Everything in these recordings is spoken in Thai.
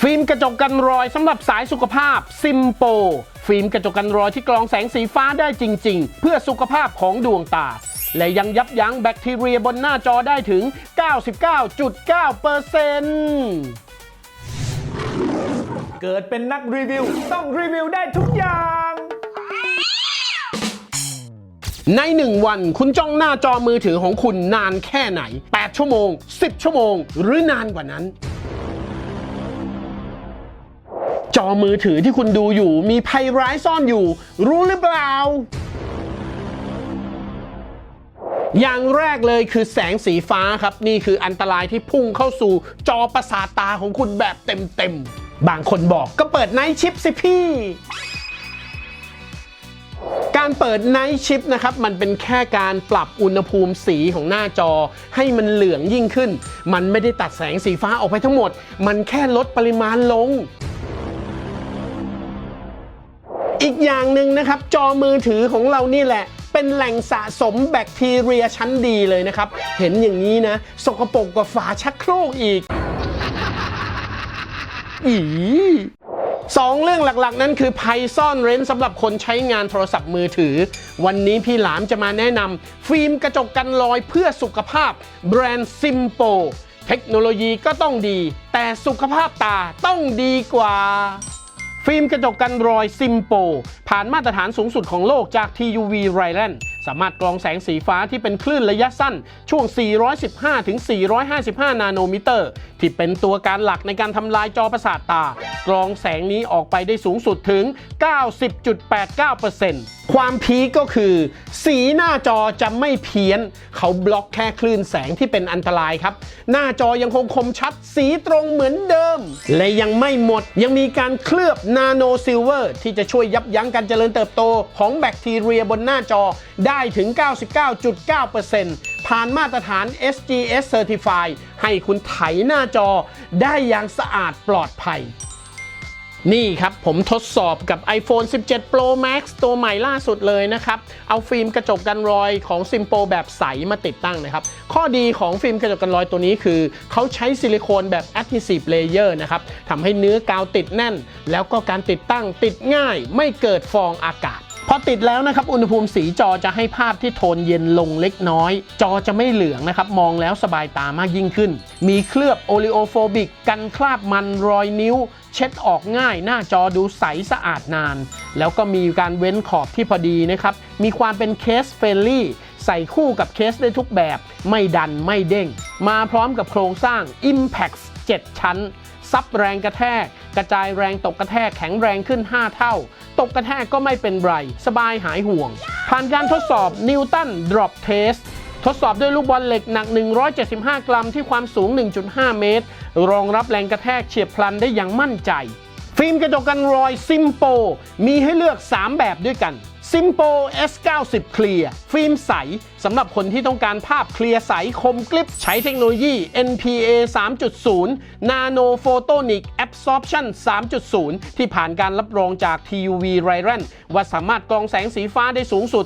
ฟิล์มกระจกกันรอยสำหรับสายสุขภาพซิมโป ฟิล์มกระจกกันรอยที่กรองแสงสีฟ้าได้จริง ๆ เพื่อสุขภาพของดวงตา และยังยับยั้งแบคทีเรียบนหน้าจอได้ถึง 99.9%เปอร์เซ็นต์เกิดเป็นนักรีวิว ต้องรีวิวได้ทุกอย่างในหนึ่งวันคุณจ้องหน้าจอมือถือของคุณนานแค่ไหน 8 ชั่วโมง 10 ชั่วโมง หรือนานกว่านั้น จอมือถือที่คุณดูอยู่ มีภัยร้ายซ่อนอยู่ รู้หรือเปล่า อย่างแรกเลยคือแสงสีฟ้าครับ นี่คืออันตรายที่พุ่งเข้าสู่จอประสาทตาของคุณแบบเต็มๆ บางคนบอกก็เปิดไนท์ชิปสิพี่การเปิดไนท์ชิปนะครับมันเป็นแค่การปรับอุณหภูมิสีของหน้าจอ ให้มันเหลืองยิ่งขึ้น มันไม่ได้ตัดแสงสีฟ้าออกไปทั้งหมด มันแค่ลดปริมาณลง อีกอย่างหนึ่งนะครับ จอมือถือของเรานี่แหละ เป็นแหล่งสะสมแบคทีเรียชั้นดีเลยนะครับ เห็นอย่างนี้นะ สกปรกกว่าฝาชักโครกอีกอีสองเรื่องหลักๆ นั้นคือภัยซ่อนเร้นสำหรับคนใช้งานโทรศัพท์มือถือ วันนี้พี่หลามจะมาแนะนำฟิล์มกระจกกันรอยเพื่อสุขภาพ แบรนด์ซิมโป เทคโนโลยีก็ต้องดี แต่สุขภาพตาต้องดีกว่า ฟิล์มกระจกกันรอยซิมโป ผ่านมาตรฐานสูงสุดของโลกจาก TUV r y l a n d สามารถกรองแสงสีฟ้าที่เป็นคลื่นระยะสั้นช่วง 415 ถึง 455 นาโนมิเตอร์ ที่เป็นตัวการหลักในการทำลายจอประสาทตา กรองแสงนี้ออกไปได้สูงสุดถึง 90.89%ความพีคก็คือ สีหน้าจอจะไม่เพี้ยน เขาบล็อกแค่คลื่นแสงที่เป็นอันตรายครับ หน้าจอยังคงคมชัดสีตรงเหมือนเดิม และยังไม่หมดยังมีการเคลือบนาโนซิลเวอร์ที่จะช่วยยับยั้งการเจริญเติบโตของแบคทีเรียบนหน้าจอได้ได้ถึง 99.9%ผ่านมาตรฐาน SGS Certify ให้คุณไถหน้าจอได้อย่างสะอาดปลอดภัยนี่ครับ ผมทดสอบกับ iPhone 17 Pro Max ตัวใหม่ล่าสุดเลยนะครับ เอาฟิล์มกระจกกันรอยของ Simpo แบบใสมาติดตั้งนะครับ ข้อดีของฟิล์มกระจกกันรอยตัวนี้คือ เขาใช้ซิลิโคนแบบ Adhesive Layer นะครับทำให้เนื้อกาวติดแน่น แล้วก็การติดตั้งติดง่ายไม่เกิดฟองอากาศ พอติดแล้วนะครับอุณหภูมิสีจอจะให้ภาพที่โทนเย็นลงเล็กน้อย จอจะไม่เหลืองนะครับมองแล้วสบายตามากยิ่งขึ้น มีเคลือบโอลิโอโฟบิก กันคราบมันรอยนิ้ว เช็ดออกง่าย หน้าจอดูใสสะอาดนาน แล้วก็มีการเว้นขอบที่พอดีนะครับ มีความเป็นเคสเฟรลี่ใส่คู่กับเคสได้ทุกแบบ ไม่ดันไม่เด้ง มาพร้อมกับโครงสร้าง Impact 7 ชั้น ซับแรงกระแทก กระจายแรงตกกระแทกแข็งแรงขึ้น 5 เท่า ตกกระแทกก็ไม่เป็นไร สบายหายห่วง ผ่านการทดสอบนิวตันดรอปเทสทดสอบด้วยลูกบอลเหล็กหนัก 175 กรัมที่ความสูง 1.5 เมตร รองรับแรงกระแทกเฉียบพลันได้อย่างมั่นใจ ฟิล์มกระจกกันรอยซิมโป มีให้เลือก 3 แบบด้วยกัน Simpo S90 Clear ฟิล์มใสสำหรับคนที่ต้องการภาพเคลียร์ใสคมกลิบใช้เทคโนโลยี NPA 3.0 Nano Photonic Absorption 3.0 ที่ผ่านการรับรองจาก TUV r y r a n ว่าสามารถกรองแสงสีฟ้าได้สูงสุด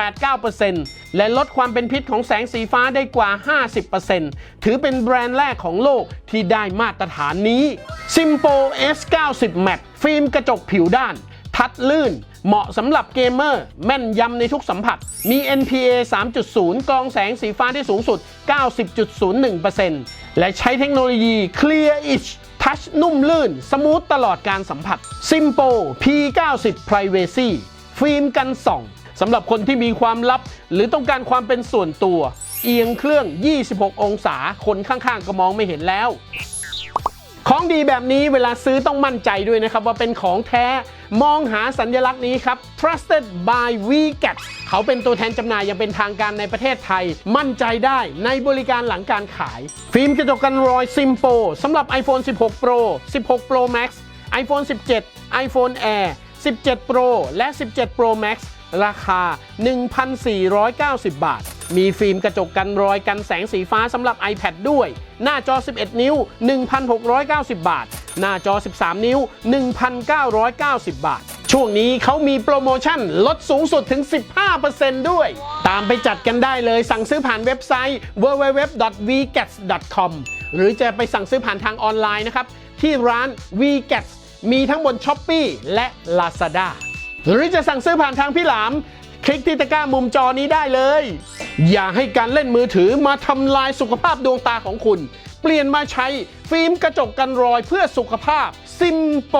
90.89%และลดความเป็นพิษของแสงสีฟ้าได้กว่า 50%ถือเป็นแบรนด์แรกของโลกที่ได้มาตรฐานนี้ Simpo S90 Matte ฟิล์มกระจกผิวด้าน ทัดลื่น เหมาะสำหรับเกมเมอร์ แม่นยำในทุกสัมผัส มี NPA 3.0 กองแสงสีฟ้าได้สูงสุด 90.01%และใช้เทคโนโลยี Clear Edge Touch นุ่มลื่น สมูทตลอดการสัมผัส Simpo P90 Privacy ฟิล์มกันส่องสำหรับคนที่มีความลับ หรือต้องการความเป็นส่วนตัว เอียงเครื่อง 26 องศา คนข้างๆ ก็มองไม่เห็นแล้ว ของดีแบบนี้เวลาซื้อต้องมั่นใจด้วยนะครับ ว่าเป็นของแท้มองหาสัญลักษณ์นี้ครับ trusted by VGAT เขาเป็นตัวแทนจำหน่ายอย่างเป็นทางการในประเทศไทย มั่นใจได้ในบริการหลังการขาย ฟิล์มกระจกกันรอย Simpo สำหรับ iPhone 16 Pro 16 Pro Max iPhone 17 iPhone Air 17 Pro และ 17 Pro Max ราคา 1,490 บาท มีฟิล์มกระจกกันรอยกันแสงสีฟ้าสำหรับ iPad ด้วย หน้าจอ 11 นิ้ว 1,690 บาท หน้าจอ 13 นิ้ว 1,990 บาท ช่วงนี้เขามีโปรโมชั่นลดสูงสุดถึง 15%ด้วย ตามไปจัดกันได้เลยสั่งซื้อผ่านเว็บไซต์ www.vgats.com หรือจะไปสั่งซื้อผ่านทางออนไลน์นะครับ ที่ร้าน v g a t มีทั้งบน s h อ p e e และ Lazada หรือจะสั่งซื้อผ่านทางพี่หลาม ลิกที่ตะกร้ามุมจอนี้ได้เลย อย่าให้การเล่นมือถือมาทำลายสุขภาพดวงตาของคุณ เปลี่ยนมาใช้ฟิล์มกระจกกันรอยเพื่อสุขภาพซิมโป